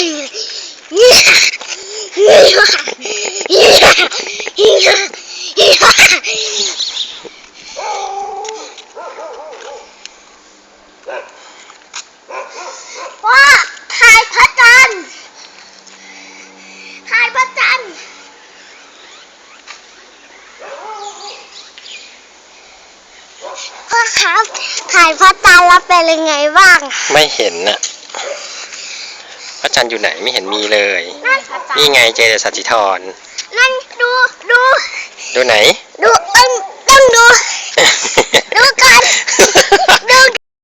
ว่าถ่ายพระจันทร์ถ่ายพระจันทร์พ่อครับถ่ายพระจันทร์แล้วเป็นยังไงบ้าง ไม่เห็นน่ะ พระจันทร์อยู่ไหนไม่เห็นมีเลย นั่นพระจันทนี่ร์ไงเจเดสัจจิธร นั่นดูดูดูไหน ดูเอ